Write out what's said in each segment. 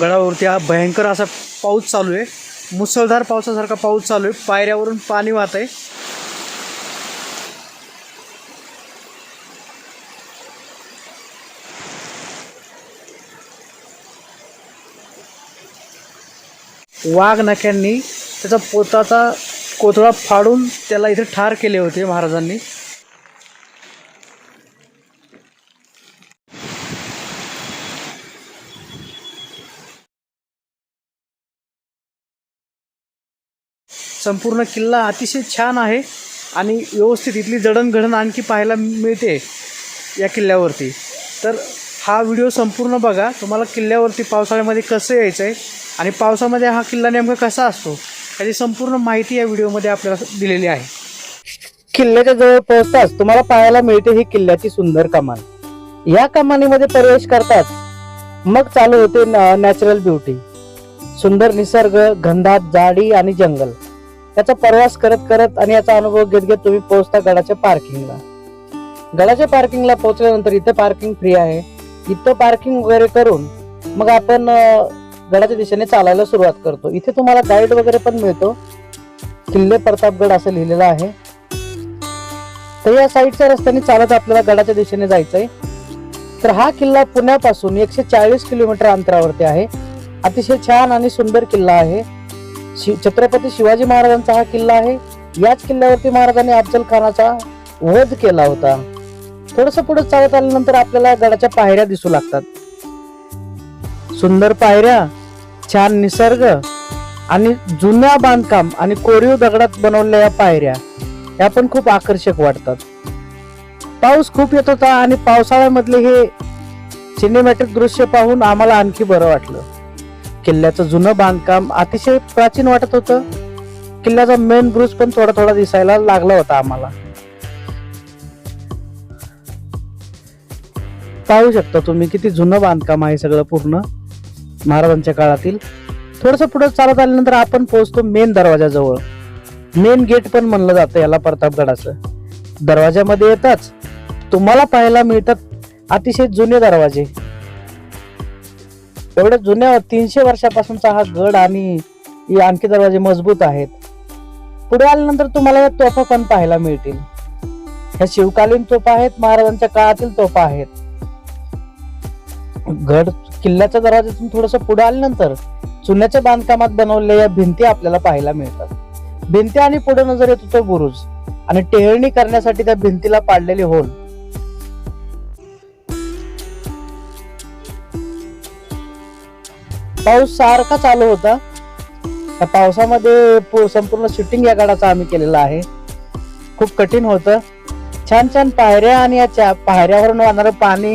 गडावरती हा भयंकर असा पाऊस चालू आहे. मुसळधार पावसासारखा पाऊस चालू आहे. पायऱ्यावरून पाणी वाहत आहे. वाघ नक्यांनी त्याचा पोताचा कोथळा फाडून त्याला इथे ठार केले होते महाराजांनी. संपूर्ण किल्ला अतिशय छान आहे आणि व्यवस्थित इथली जडणघडण आणखी पाहायला मिळते या किल्ल्यावरती. तर हा व्हिडिओ संपूर्ण बघा. तुम्हाला किल्ल्यावरती पावसाळ्यामध्ये कसं यायचं आहे आणि पावसामध्ये हा किल्ला नेमका कसा असतो याची संपूर्ण माहिती या व्हिडिओमध्ये आपल्याला दिलेली आहे. किल्ल्याच्या जवळ पोहोचताच तुम्हाला पाहायला मिळते ही किल्ल्याची सुंदर कमान या कमानीमध्ये प्रवेश करतात. मग चालू होते नॅचरल ब्युटी सुंदर निसर्ग घनदाट जाडी आणि जंगल. याचा प्रवास करत करत आणि याचा अनुभव घेत घेत तुम्ही पोहोचता गडाच्या पार्किंगला गडाच्या पार्किंगला पोहोचल्यानंतर इथं पार्किंग फ्री आहे. इथं पार्किंग वगैरे करून मग आपण गडाच्या दिशेने चालायला सुरुवात करतो. इथे तुम्हाला गाईड वगैरे पण मिळतो. किल्ले प्रतापगड असं लिहिलेलं आहे. तर या साईडच्या रस्त्याने चालत आपल्याला गडाच्या दिशेने जायचंय. तर हा किल्ला पुण्यापासून एकशे चाळीस किलोमीटर अंतरावरती आहे. अतिशय छान आणि सुंदर किल्ला आहे. छत्रपती शिवाजी महाराजांचा हा किल्ला आहे. याच किल्ल्यावरती महाराजांनी अफजल खानाचा वध केला होता. थोडस पुढे चालत आल्यानंतर आपल्याला गडाच्या पायऱ्या दिसू लागतात. सुंदर पायऱ्या छान निसर्ग आणि जुन्या बांधकाम आणि कोरीव दगडात बनवलेल्या या पायऱ्या या पण खूप आकर्षक वाटतात. पाऊस खूप येत होता आणि पावसाळ्यामधले हे सिनेमॅटिक दृश्य पाहून आम्हाला आणखी बरं वाटलं. किल्ल्याचं जुनं बांधकाम अतिशय प्राचीन वाटत होतं. किल्ल्याचा मेन ब्रुज पण थोडा थोडा दिसायला लागला होता आम्हाला. पाहू शकता तुम्ही किती जुनं बांधकाम आहे सगळं पूर्ण. महाराजांच्या काळातील. थोडस पुढे चालत आल्यानंतर आपण पोहोचतो मेन दरवाजाजवळ. मेन गेट पण म्हणलं जातं याला प्रतापगडाचं. दरवाजामध्ये येताच तुम्हाला पाहायला मिळतात अतिशय जुने दरवाजे. एवढ्या जुन्या तीनशे वर्षापासूनचा हा गड आणि आणखी दरवाजे मजबूत आहेत. पुढे आल्यानंतर तुम्हाला या तोफा पण पाहायला मिळतील. ह्या शिवकालीन तोफा आहेत महाराजांच्या काळातील तोफा आहेत. गड किल्ल्याच्या दरवाज्यातून थोडस पुढे आल्यानंतर चुन्याच्या बांधकामात बनवलेल्या या भिंती आपल्याला पाहायला मिळतात. भिंती आणि पुढे नजर येतो तो बुरुज आणि टेहळणी करण्यासाठी त्या भिंतीला पाडलेली होल. पाऊस सारखा चालू होता. त्या पावसामध्ये संपूर्ण शूटिंग या गडाचं आम्ही केलेलं आहे. खूप कठीण होतं. छान छान पायऱ्या आणि याच्या पायऱ्यावरून वाहणारं पाणी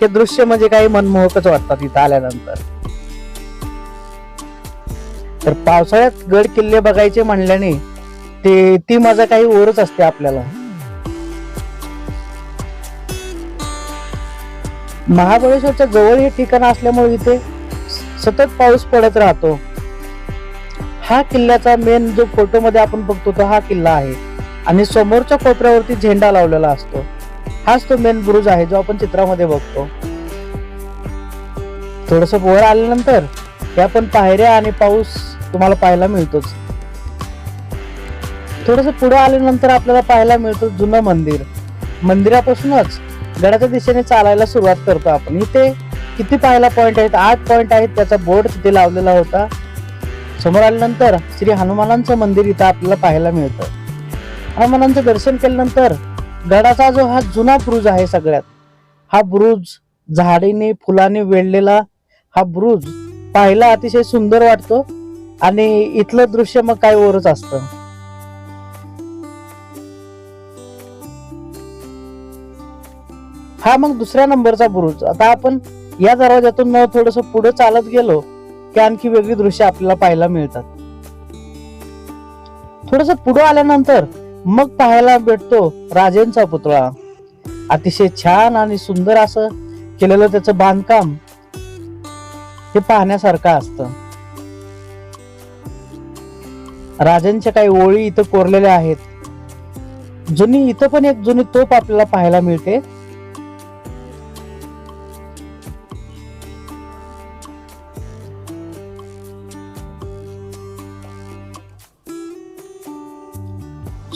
हे दृश्य म्हणजे काही मनमोहकच वाटतात इथं आल्यानंतर. तर पावसाळ्यात गड किल्ले बघायचे म्हणल्याने ते ती मजा काही ओरच असते आपल्याला. महाबळेश्वरच्या जवळ हे ठिकाण असल्यामुळे इथे सतत पाऊस पडत राहतो. हा किल्ल्याचा मेन जो फोटो मध्ये आपण बघतो तो हा किल्ला आहे. आणि समोरच्या कोपऱ्यावरती झेंडा लावलेला असतो. हाच तो मेन बुरुज आहे जो आपण चित्रामध्ये बघतो. थोडस वर आल्यानंतर या पण पायऱ्या आणि पाऊस तुम्हाला पाहायला मिळतोच. थोडस पुढे आल्यानंतर आपल्याला पाहायला मिळतो जुनं मंदिर. मंदिरापासूनच गडाच्या दिशेने चालायला सुरुवात करतो आपण. इथे किती पाहायला पॉईंट आहेत? आठ पॉईंट आहेत. त्याचा बोर्ड तिथे लावलेला होता? समोर आल्यानंतर श्री हनुमानांचं मंदिर इथं आपल्याला पाहायला मिळतं. हनुमानांचं दर्शन केल्यानंतर गडाचा जो हा जुना ब्रुज आहे सगळ्यात हा ब्रुज झाडीने फुलाने वेढलेला हा ब्रुज पाहायला अतिशय सुंदर वाटतो आणि इथलं दृश्य मग काय ओरच असतं. हा मग दुसऱ्या नंबरचा बुरुज. आता आपण या दरवाज्यातून थोडस पुढे चालत गेलो की आणखी वेगळी दृश्य आपल्याला पाहायला मिळतात. थोडस पुढे आल्यानंतर मग पाहायला भेटतो राजेंचा पुतळा. अतिशय छान आणि सुंदर असं केलेलं त्याचं बांधकाम हे पाहण्यासारखं असतं. राजांच्या काही ओळी इथं कोरलेल्या आहेत. जुनी इथं पण एक जुनी तोप आपल्याला पाहायला मिळते.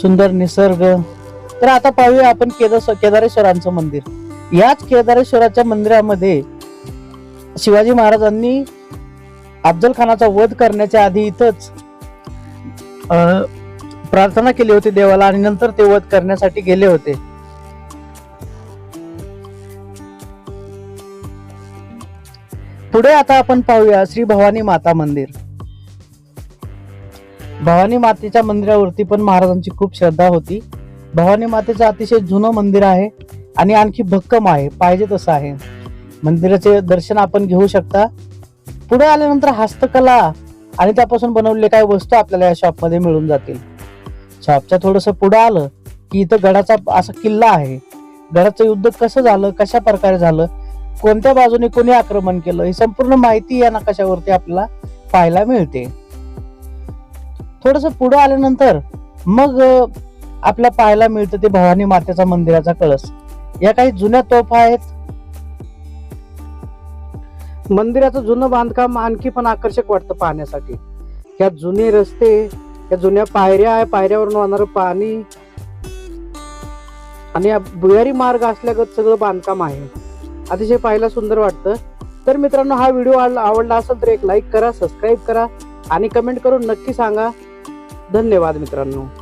सुंदर निसर्ग. तर आता पाहूया आपण केदार केदारेश्वरांचं मंदिर. याच केदारेश्वराच्या मंदिरामध्ये शिवाजी महाराजांनी अफजल खानाचा वध करण्याच्या आधी इथंच अं, प्रार्थना केली होती देवाला आणि नंतर ते वध करण्यासाठी गेले होते. पुढे आता आपण पाहूया श्री भवानी माता मंदिर. भवानी मातेच्या मंदिरावरती पण महाराजांची खूप श्रद्धा होती. भवानी मातेचं अतिशय जुनं मंदिर आहे आणि आणखी भक्कम आहे पाहिजे तसं आहे. मंदिराचे दर्शन आपण घेऊ शकता. पुढे आल्यानंतर हस्तकला आणि त्यापासून बनवलेले काही वस्तू आपल्याला या शॉपमध्ये मिळून जातील. शॉपच्या थोडस पुढे आलं की इथं गडाचा असा किल्ला आहे. गडाचं युद्ध कसं झालं कशा प्रकारे झालं कोणत्या बाजूने कोणी आक्रमण केलं ही संपूर्ण माहिती या नकाशावरती आपल्याला पाहायला मिळते. थोडस पुढं आल्यानंतर मग आपल्या पाहायला मिळतं ते भवानी मातेचा मंदिराचा कळस या काही जुन्या तोफा आहेत? मंदिराचं जुनं बांधकाम आणखी पण आकर्षक वाटतं पाहण्यासाठी. या जुने रस्ते या जुन्या पायऱ्या आहे पायऱ्यावरून वाहणारं पाणी आणि या भुयारी मार्ग असल्यागत सगळं बांधकाम आहे. अतिशय पाहायला सुंदर वाटतं. तर मित्रांनो हा व्हिडिओ आवडला असेल तर एक लाईक करा सबस्क्राईब करा आणि कमेंट करून नक्की सांगा. धन्यवाद मित्रांनो.